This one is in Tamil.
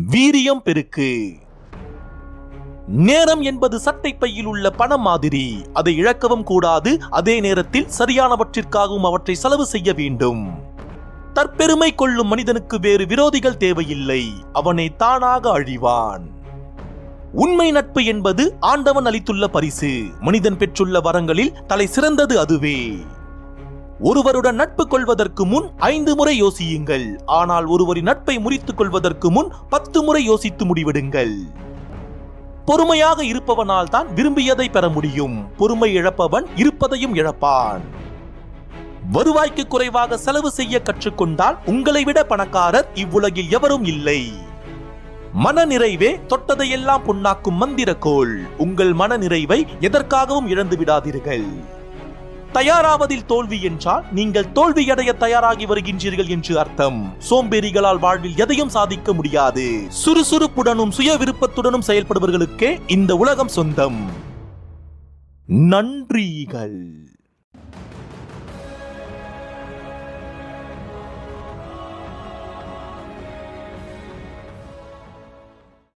வீரியம் பெருக்கு. நேரம் என்பது சட்டை பையில் உள்ள பணம் மாதிரி. அதை இழக்கவும் கூடாது. அதே நேரத்தில் சரியானவற்றிற்காகவும் அவற்றை செலவு செய்ய வேண்டும். தற்பெருமை கொள்ளும் மனிதனுக்கு வேறு விரோதிகள் தேவையில்லை. அவனை தானாக அழிவான். உண்மை நட்பு என்பது ஆண்டவன் அளித்துள்ள பரிசு. மனிதன் பெற்றுள்ள வரங்களில் தலை சிறந்தது அதுவே. ஒருவருடன் நட்பு கொள்வதற்கு முன் ஐந்து முறை யோசியுங்கள். ஆனால் ஒருவரின் நட்பை முறித்துக் கொள்வதற்கு முன் பத்து முறை யோசித்து முடிவிடுங்கள். பொறுமையாக இருப்பவனால் தான் விரும்பியதை பெற முடியும். பொறுமை இழப்பவன் இருப்பதையும் இழப்பான். வருவாய்க்கு குறைவாக செலவு செய்ய கற்றுக்கொண்டால் உங்களை விட பணக்காரர் இவ்வுலகில் எவரும் இல்லை. மன நிறைவே தொட்டதையெல்லாம் பொன்னாக்கும் மந்திரக்கோள். உங்கள் மன நிறைவை எதற்காகவும் இழந்து விடாதீர்கள் தயாராவதில் தோல்வி என்றால் நீங்கள் தோல்வியடைய தயாராகி வருகின்றீர்கள் என்று அர்த்தம். சோம்பேறிகளால் வாழ்வில் எதையும் சாதிக்க முடியாது. சுறுசுறுப்புடனும் சுய விருப்பத்துடனும் செயல்படுபவர்களுக்கே இந்த உலகம் சொந்தம். நன்றிகள்.